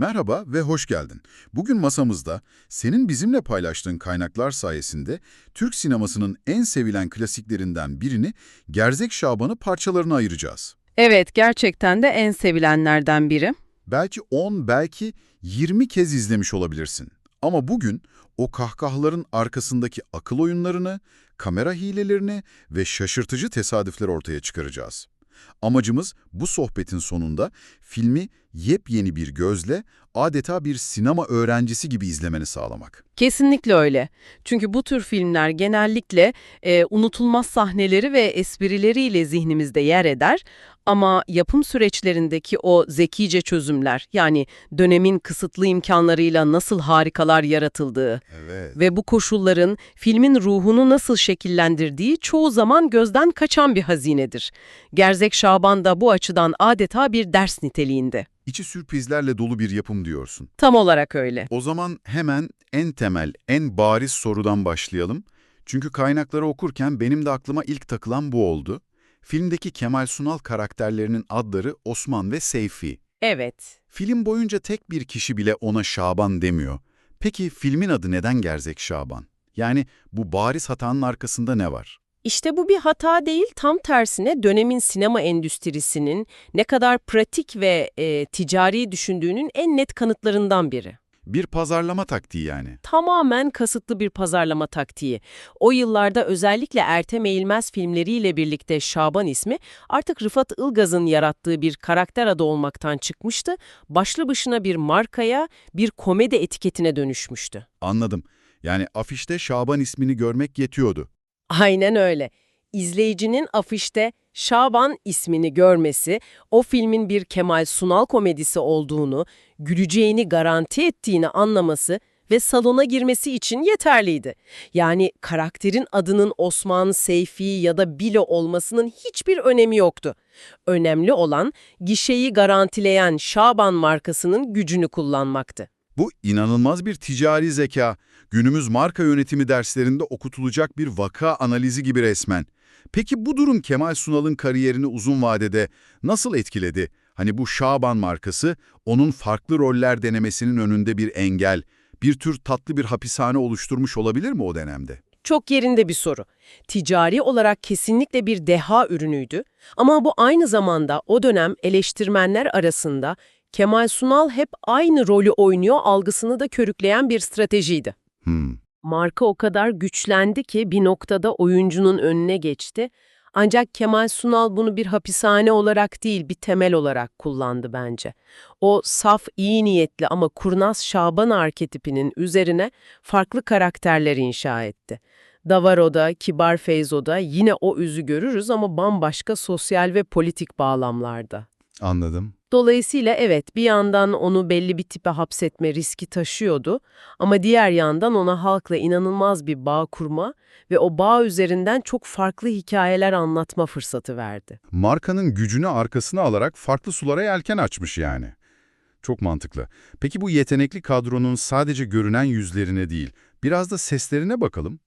Merhaba ve hoş geldin. Bugün masamızda senin bizimle paylaştığın kaynaklar sayesinde Türk sinemasının en sevilen klasiklerinden birini Gerzek Şaban'ı parçalarına ayıracağız. Evet, gerçekten de en sevilenlerden biri. Belki 10, belki 20 kez izlemiş olabilirsin. Ama bugün o kahkahaların arkasındaki akıl oyunlarını, kamera hilelerini ve şaşırtıcı tesadüfler ortaya çıkaracağız. Amacımız bu sohbetin sonunda filmi yepyeni bir gözle adeta bir sinema öğrencisi gibi izlemeni sağlamak. Kesinlikle öyle. Çünkü bu tür filmler genellikle e, unutulmaz sahneleri ve esprileriyle zihnimizde yer eder. Ama yapım süreçlerindeki o zekice çözümler, yani dönemin kısıtlı imkanlarıyla nasıl harikalar yaratıldığı Evet. ve bu koşulların filmin ruhunu nasıl şekillendirdiği çoğu zaman gözden kaçan bir hazinedir. Gerzek Şaban da bu açıdan adeta bir ders niteliğinde. İçi sürprizlerle dolu bir yapım diyorsun. Tam olarak öyle. O zaman hemen en temel, en bariz sorudan başlayalım. Çünkü kaynakları okurken benim de aklıma ilk takılan bu oldu. Filmdeki Kemal Sunal karakterlerinin adları Osman ve Seyfi. Evet. Film boyunca tek bir kişi bile ona Şaban demiyor. Peki filmin adı neden Gerzek Şaban? Yani bu bariz hatanın arkasında ne var? İşte bu bir hata değil, tam tersine dönemin sinema endüstrisinin ne kadar pratik ve e, ticari düşündüğünün en net kanıtlarından biri. Bir pazarlama taktiği yani. Tamamen kasıtlı bir pazarlama taktiği. O yıllarda özellikle Ertem Eğilmez filmleriyle birlikte Şaban ismi artık Rıfat Ilgaz'ın yarattığı bir karakter adı olmaktan çıkmıştı, başlı başına bir markaya, bir komedi etiketine dönüşmüştü. Anladım. Yani afişte Şaban ismini görmek yetiyordu. Aynen öyle. İzleyicinin afişte Şaban ismini görmesi, o filmin bir Kemal Sunal komedisi olduğunu, güleceğini garanti ettiğini anlaması ve salona girmesi için yeterliydi. Yani karakterin adının Osman, Seyfi ya da Bilo olmasının hiçbir önemi yoktu. Önemli olan gişeyi garantileyen Şaban markasının gücünü kullanmaktı. Bu inanılmaz bir ticari zeka. Günümüz marka yönetimi derslerinde okutulacak bir vaka analizi gibi resmen. Peki bu durum Kemal Sunal'ın kariyerini uzun vadede nasıl etkiledi? Hani bu Şaban markası onun farklı roller denemesinin önünde bir engel, bir tür tatlı bir hapishane oluşturmuş olabilir mi o dönemde? Çok yerinde bir soru. Ticari olarak kesinlikle bir deha ürünüydü ama bu aynı zamanda o dönem eleştirmenler arasında Kemal Sunal hep aynı rolü oynuyor algısını da körükleyen bir stratejiydi. Hmm. Marka o kadar güçlendi ki bir noktada oyuncunun önüne geçti. Ancak Kemal Sunal bunu bir hapishane olarak değil, bir temel olarak kullandı bence. O saf, iyi niyetli ama kurnaz Şaban arketipinin üzerine farklı karakterler inşa etti. Davaro'da, Kibar Feyzo'da yine o üzü görürüz ama bambaşka sosyal ve politik bağlamlarda. Anladım. Dolayısıyla evet bir yandan onu belli bir tipe hapsetme riski taşıyordu ama diğer yandan ona halkla inanılmaz bir bağ kurma ve o bağ üzerinden çok farklı hikayeler anlatma fırsatı verdi. Markanın gücünü arkasına alarak farklı sulara yelken açmış yani. Çok mantıklı. Peki bu yetenekli kadronun sadece görünen yüzlerine değil, biraz da seslerine bakalım.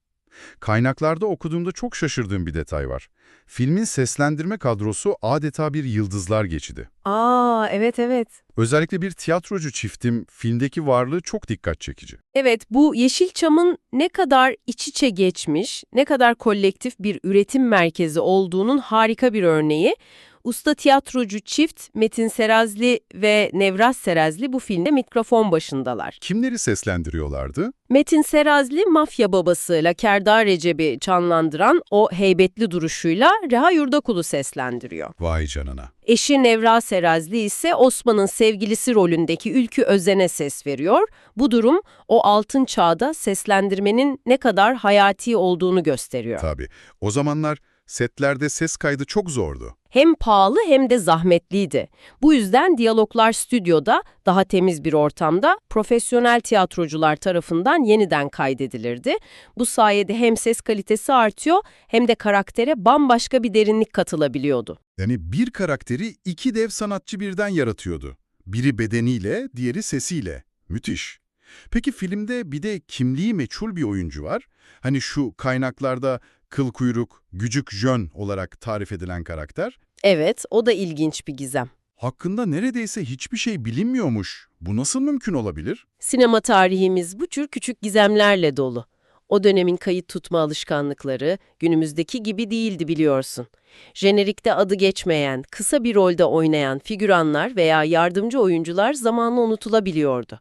Kaynaklarda okuduğumda çok şaşırdığım bir detay var. Filmin seslendirme kadrosu adeta bir yıldızlar geçidi. Aa evet evet. Özellikle bir tiyatrocu çiftim filmdeki varlığı çok dikkat çekici. Evet bu Yeşilçam'ın ne kadar iç içe geçmiş, ne kadar kolektif bir üretim merkezi olduğunun harika bir örneği. Usta tiyatrocu çift Metin Serazli ve Nevraz Serazli bu filmde mikrofon başındalar. Kimleri seslendiriyorlardı? Metin Serazli mafya babası Lakerdar Recep'i canlandıran o heybetli duruşuyla Reha Yurdakul'u seslendiriyor. Vay canına. Eşi Nevra Serazli ise Osman'ın sevgilisi rolündeki Ülkü Özen'e ses veriyor. Bu durum o altın çağda seslendirmenin ne kadar hayati olduğunu gösteriyor. Tabii. O zamanlar setlerde ses kaydı çok zordu. Hem pahalı hem de zahmetliydi. Bu yüzden diyaloglar stüdyoda daha temiz bir ortamda profesyonel tiyatrocular tarafından yeniden kaydedilirdi. Bu sayede hem ses kalitesi artıyor hem de karaktere bambaşka bir derinlik katılabiliyordu. Yani bir karakteri iki dev sanatçı birden yaratıyordu. Biri bedeniyle, diğeri sesiyle. Müthiş. Peki filmde bir de kimliği meçhul bir oyuncu var. Hani şu kaynaklarda kıl kuyruk, gücük jön olarak tarif edilen karakter. Evet, o da ilginç bir gizem. Hakkında neredeyse hiçbir şey bilinmiyormuş. Bu nasıl mümkün olabilir? Sinema tarihimiz bu tür küçük gizemlerle dolu. O dönemin kayıt tutma alışkanlıkları günümüzdeki gibi değildi biliyorsun. Jenerikte adı geçmeyen, kısa bir rolde oynayan figüranlar veya yardımcı oyuncular zamanla unutulabiliyordu.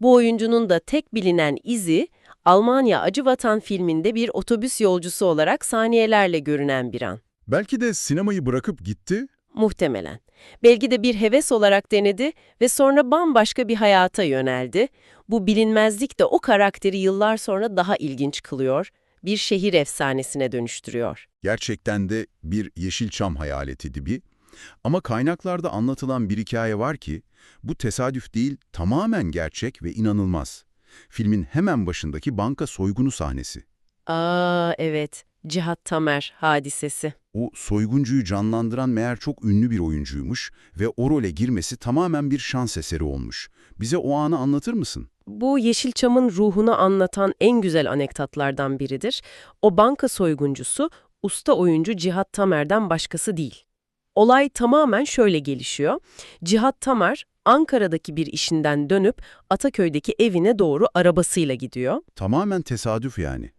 Bu oyuncunun da tek bilinen izi Almanya Acı Vatan filminde bir otobüs yolcusu olarak saniyelerle görünen bir an. Belki de sinemayı bırakıp gitti. Muhtemelen. Belki de bir heves olarak denedi ve sonra bambaşka bir hayata yöneldi. Bu bilinmezlik de o karakteri yıllar sonra daha ilginç kılıyor, bir şehir efsanesine dönüştürüyor. Gerçekten de bir Yeşilçam hayaleti gibi. Ama kaynaklarda anlatılan bir hikaye var ki, bu tesadüf değil, tamamen gerçek ve inanılmaz. Filmin hemen başındaki banka soygunu sahnesi. Aa evet, Cihat Tamer hadisesi. O soyguncuyu canlandıran meğer çok ünlü bir oyuncuymuş ve o role girmesi tamamen bir şans eseri olmuş. Bize o anı anlatır mısın? Bu Yeşilçam'ın ruhunu anlatan en güzel anekdotlardan biridir. O banka soyguncusu usta oyuncu Cihat Tamer'den başkası değil. Olay tamamen şöyle gelişiyor. Cihat Tamer Ankara'daki bir işinden dönüp Ataköy'deki evine doğru arabasıyla gidiyor. Tamamen tesadüf yani.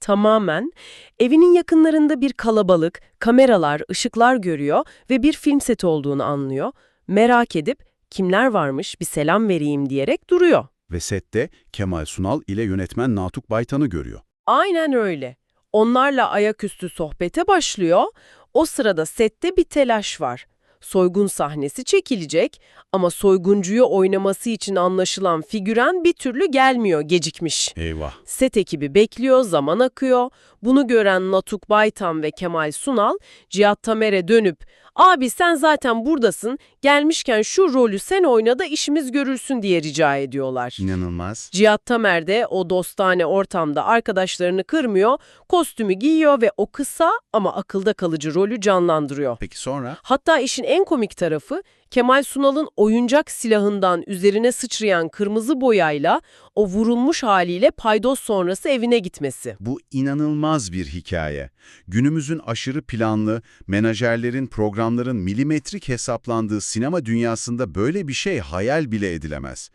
Tamamen evinin yakınlarında bir kalabalık, kameralar, ışıklar görüyor ve bir film seti olduğunu anlıyor. Merak edip kimler varmış bir selam vereyim diyerek duruyor. Ve sette Kemal Sunal ile yönetmen Natuk Baytan'ı görüyor. Aynen öyle. Onlarla ayaküstü sohbete başlıyor. O sırada sette bir telaş var. Soygun sahnesi çekilecek ama soyguncuyu oynaması için anlaşılan figüran bir türlü gelmiyor, gecikmiş. Eyvah. Set ekibi bekliyor, zaman akıyor. Bunu gören Natuk Baytan ve Kemal Sunal, Cihat Tamer'e dönüp ''Abi sen zaten buradasın, gelmişken şu rolü sen oyna da işimiz görülsün.'' diye rica ediyorlar. İnanılmaz. Cihat Tamer de o dostane ortamda arkadaşlarını kırmıyor, kostümü giyiyor ve o kısa ama akılda kalıcı rolü canlandırıyor. Peki sonra? Hatta işin en komik tarafı Kemal Sunal'ın oyuncak silahından üzerine sıçrayan kırmızı boyayla o vurulmuş haliyle paydos sonrası evine gitmesi. Bu inanılmaz bir hikaye. Günümüzün aşırı planlı, menajerlerin, programların milimetrik hesaplandığı sinema dünyasında böyle bir şey hayal bile edilemez.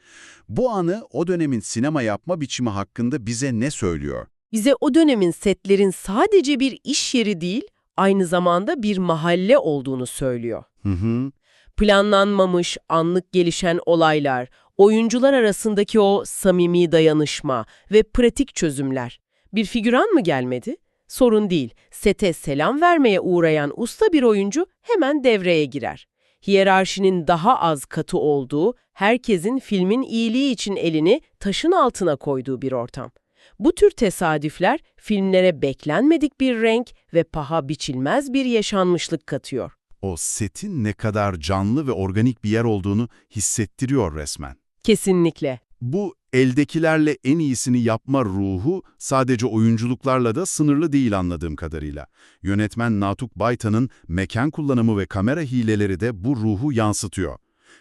Bu anı o dönemin sinema yapma biçimi hakkında bize ne söylüyor? Bize o dönemin setlerin sadece bir iş yeri değil, aynı zamanda bir mahalle olduğunu söylüyor. Hı hı. Planlanmamış, anlık gelişen olaylar, oyuncular arasındaki o samimi dayanışma ve pratik çözümler. Bir figüran mı gelmedi? Sorun değil. Sete selam vermeye uğrayan usta bir oyuncu hemen devreye girer. Hiyerarşinin daha az katı olduğu, herkesin filmin iyiliği için elini taşın altına koyduğu bir ortam. Bu tür tesadüfler filmlere beklenmedik bir renk ve paha biçilmez bir yaşanmışlık katıyor. O setin ne kadar canlı ve organik bir yer olduğunu hissettiriyor resmen. Kesinlikle. Bu eldekilerle en iyisini yapma ruhu sadece oyunculuklarla da sınırlı değil anladığım kadarıyla. Yönetmen Natuk Baytan'ın mekan kullanımı ve kamera hileleri de bu ruhu yansıtıyor.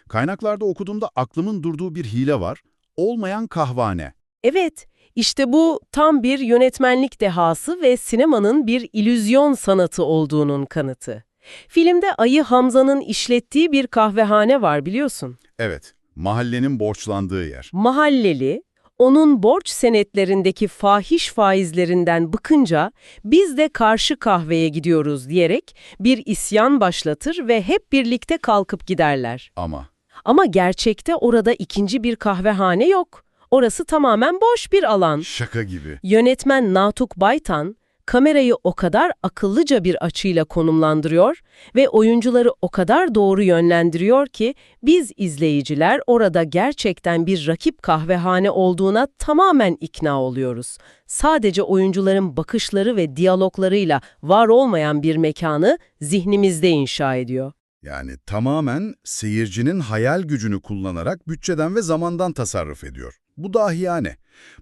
Kaynaklarda okuduğumda aklımın durduğu bir hile var. Olmayan kahvane. Evet, işte bu tam bir yönetmenlik dehası ve sinemanın bir illüzyon sanatı olduğunun kanıtı. Filmde Ayı Hamza'nın işlettiği bir kahvehane var biliyorsun. Evet, mahallenin borçlandığı yer. Mahalleli, onun borç senetlerindeki fahiş faizlerinden bıkınca biz de karşı kahveye gidiyoruz diyerek bir isyan başlatır ve hep birlikte kalkıp giderler. Ama Ama gerçekte orada ikinci bir kahvehane yok. Orası tamamen boş bir alan. şaka gibi. Yönetmen Natuk Baytan, kamerayı o kadar akıllıca bir açıyla konumlandırıyor ve oyuncuları o kadar doğru yönlendiriyor ki biz izleyiciler orada gerçekten bir rakip kahvehane olduğuna tamamen ikna oluyoruz. Sadece oyuncuların bakışları ve diyaloglarıyla var olmayan bir mekanı zihnimizde inşa ediyor. Yani tamamen seyircinin hayal gücünü kullanarak bütçeden ve zamandan tasarruf ediyor. Bu dahiyane.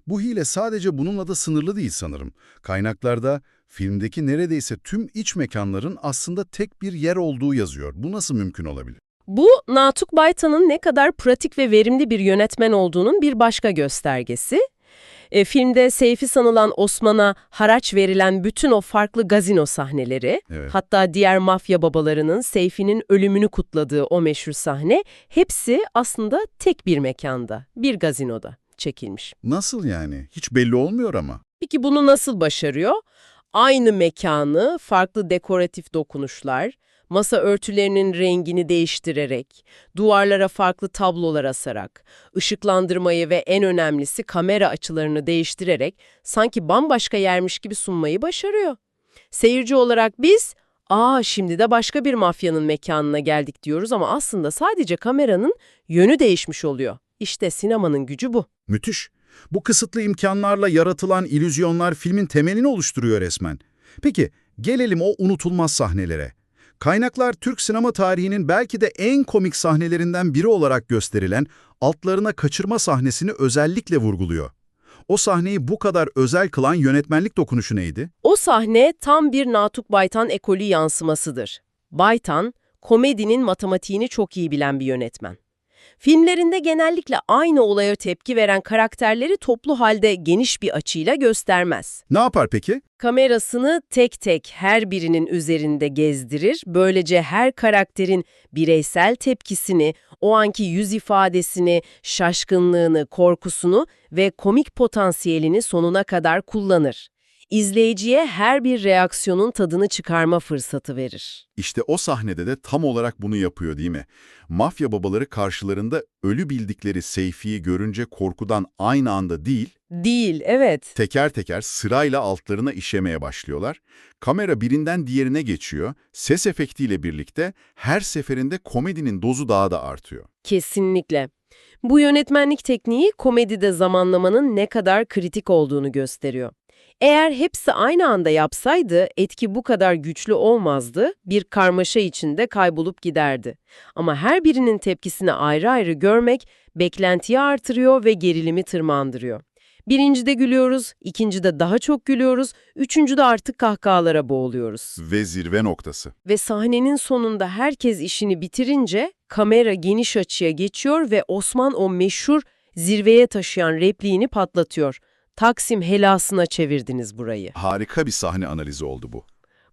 Bu hile sadece bununla da sınırlı değil sanırım. Kaynaklarda filmdeki neredeyse tüm iç mekanların aslında tek bir yer olduğu yazıyor. Bu nasıl mümkün olabilir? Bu, Natuk Baytan'ın ne kadar pratik ve verimli bir yönetmen olduğunun bir başka göstergesi. E, filmde Seyfi sanılan Osman'a haraç verilen bütün o farklı gazino sahneleri, Evet. hatta diğer mafya babalarının Seyfi'nin ölümünü kutladığı o meşhur sahne, hepsi aslında tek bir mekanda, bir gazinoda çekilmiş. Nasıl yani? Hiç belli olmuyor ama. Peki bunu nasıl başarıyor? Aynı mekanı, farklı dekoratif dokunuşlar, masa örtülerinin rengini değiştirerek, duvarlara farklı tablolar asarak, ışıklandırmayı ve en önemlisi kamera açılarını değiştirerek sanki bambaşka yermiş gibi sunmayı başarıyor. Seyirci olarak biz, ''Aa şimdi de başka bir mafyanın mekanına geldik.'' diyoruz ama aslında sadece kameranın yönü değişmiş oluyor. İşte sinemanın gücü bu. Müthiş. Bu kısıtlı imkanlarla yaratılan illüzyonlar filmin temelini oluşturuyor resmen. Peki, gelelim o unutulmaz sahnelere. Kaynaklar Türk sinema tarihinin belki de en komik sahnelerinden biri olarak gösterilen altlarına kaçırma sahnesini özellikle vurguluyor. O sahneyi bu kadar özel kılan yönetmenlik dokunuşu neydi? O sahne tam bir Natuk Baytan ekolü yansımasıdır. Baytan, komedinin matematiğini çok iyi bilen bir yönetmen. Filmlerinde genellikle aynı olaya tepki veren karakterleri toplu halde geniş bir açıyla göstermez. Ne yapar peki? Kamerasını tek tek her birinin üzerinde gezdirir, böylece her karakterin bireysel tepkisini, o anki yüz ifadesini, şaşkınlığını, korkusunu ve komik potansiyelini sonuna kadar kullanır. İzleyiciye her bir reaksiyonun tadını çıkarma fırsatı verir. İşte o sahnede de tam olarak bunu yapıyor değil mi? Mafya babaları karşılarında ölü bildikleri Seyfi'yi görünce korkudan aynı anda değil, Değil, evet. teker teker sırayla altlarına işemeye başlıyorlar. Kamera birinden diğerine geçiyor, ses efektiyle birlikte her seferinde komedinin dozu daha da artıyor. Kesinlikle. Bu yönetmenlik tekniği komedide zamanlamanın ne kadar kritik olduğunu gösteriyor. Eğer hepsi aynı anda yapsaydı etki bu kadar güçlü olmazdı, bir karmaşa içinde kaybolup giderdi. Ama her birinin tepkisini ayrı ayrı görmek beklentiyi artırıyor ve gerilimi tırmandırıyor. Birincide gülüyoruz, ikincide daha çok gülüyoruz, üçüncüde artık kahkahalara boğuluyoruz. Ve zirve noktası. Ve sahnenin sonunda herkes işini bitirince kamera geniş açıya geçiyor ve Osman o meşhur zirveye taşıyan repliğini patlatıyor. Taksim helasına çevirdiniz burayı. Harika bir sahne analizi oldu bu.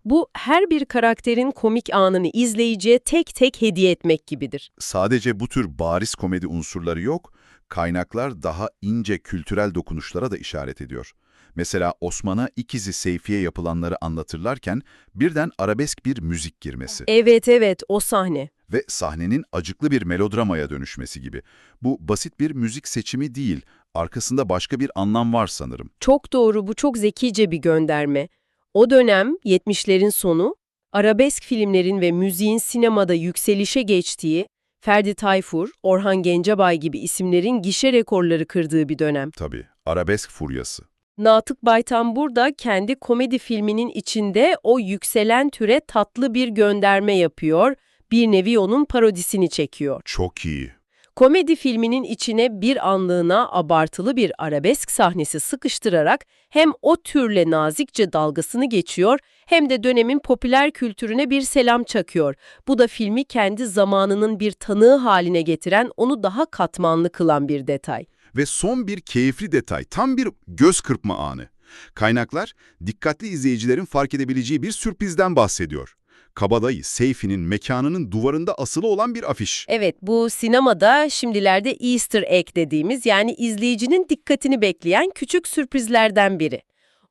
Bu her bir karakterin komik anını izleyiciye tek tek hediye etmek gibidir. Sadece bu tür bariz komedi unsurları yok, kaynaklar daha ince kültürel dokunuşlara da işaret ediyor. Mesela Osman'a ikizi Seyfi'ye yapılanları anlatırlarken birden arabesk bir müzik girmesi Evet evet o sahne. ve sahnenin acıklı bir melodramaya dönüşmesi gibi. Bu basit bir müzik seçimi değil, arkasında başka bir anlam var sanırım. Çok doğru bu çok zekice bir gönderme. O dönem 70'lerin sonu arabesk filmlerin ve müziğin sinemada yükselişe geçtiği, Ferdi Tayfur, Orhan Gencebay gibi isimlerin gişe rekorları kırdığı bir dönem. Tabii, arabesk furyası. Natık Baytan burada kendi komedi filminin içinde o yükselen türe tatlı bir gönderme yapıyor, bir nevi onun parodisini çekiyor. Çok iyi. Komedi filminin içine bir anlığına abartılı bir arabesk sahnesi sıkıştırarak hem o türle nazikçe dalgasını geçiyor hem de dönemin popüler kültürüne bir selam çakıyor. Bu da filmi kendi zamanının bir tanığı haline getiren, onu daha katmanlı kılan bir detay. Ve son bir keyifli detay, tam bir göz kırpma anı. Kaynaklar, dikkatli izleyicilerin fark edebileceği bir sürprizden bahsediyor. Kabadayı, Seyfi'nin mekanının duvarında asılı olan bir afiş. Evet, bu sinemada şimdilerde Easter egg dediğimiz yani izleyicinin dikkatini bekleyen küçük sürprizlerden biri.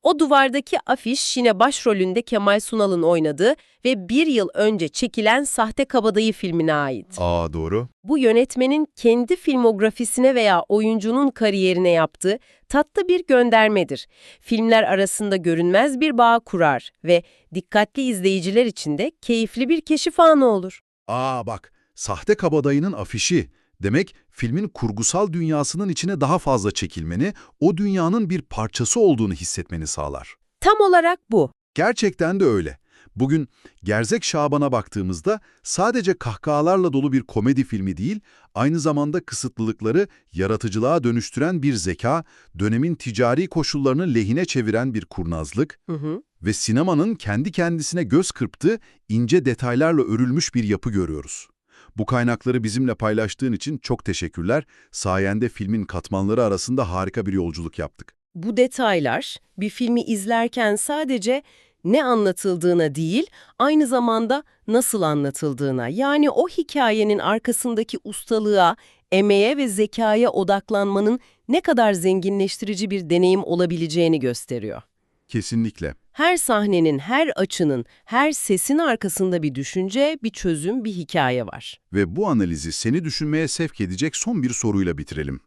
O duvardaki afiş yine başrolünde Kemal Sunal'ın oynadığı ve bir yıl önce çekilen Sahte Kabadayı filmine ait. Aa doğru. Bu yönetmenin kendi filmografisine veya oyuncunun kariyerine yaptığı tatlı bir göndermedir. Filmler arasında görünmez bir bağ kurar ve dikkatli izleyiciler için de keyifli bir keşif anı olur. Aa bak, sahte kabadayının afişi. Demek filmin kurgusal dünyasının içine daha fazla çekilmeni, o dünyanın bir parçası olduğunu hissetmeni sağlar. Tam olarak bu. Gerçekten de öyle. Bugün Gerzek Şaban'a baktığımızda sadece kahkahalarla dolu bir komedi filmi değil, aynı zamanda kısıtlılıkları yaratıcılığa dönüştüren bir zeka, dönemin ticari koşullarını lehine çeviren bir kurnazlık Hı hı. ve sinemanın kendi kendisine göz kırptığı ince detaylarla örülmüş bir yapı görüyoruz. Bu kaynakları bizimle paylaştığın için çok teşekkürler. Sayende filmin katmanları arasında harika bir yolculuk yaptık. Bu detaylar bir filmi izlerken sadece ne anlatıldığına değil, aynı zamanda nasıl anlatıldığına, yani o hikayenin arkasındaki ustalığa, emeğe ve zekaya odaklanmanın ne kadar zenginleştirici bir deneyim olabileceğini gösteriyor. Kesinlikle. Her sahnenin, her açının, her sesin arkasında bir düşünce, bir çözüm, bir hikaye var. Ve bu analizi seni düşünmeye sevk edecek son bir soruyla bitirelim.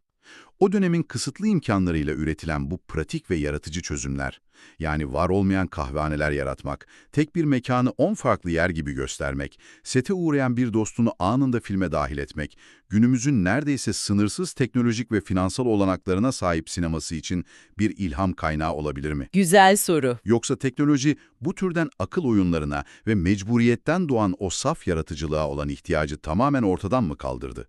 O dönemin kısıtlı imkanlarıyla üretilen bu pratik ve yaratıcı çözümler, yani var olmayan kahvehaneler yaratmak, tek bir mekanı 10 farklı yer gibi göstermek, sete uğrayan bir dostunu anında filme dahil etmek, günümüzün neredeyse sınırsız teknolojik ve finansal olanaklarına sahip sineması için bir ilham kaynağı olabilir mi? Güzel soru. Yoksa teknoloji bu türden akıl oyunlarına ve mecburiyetten doğan o saf yaratıcılığa olan ihtiyacı tamamen ortadan mı kaldırdı?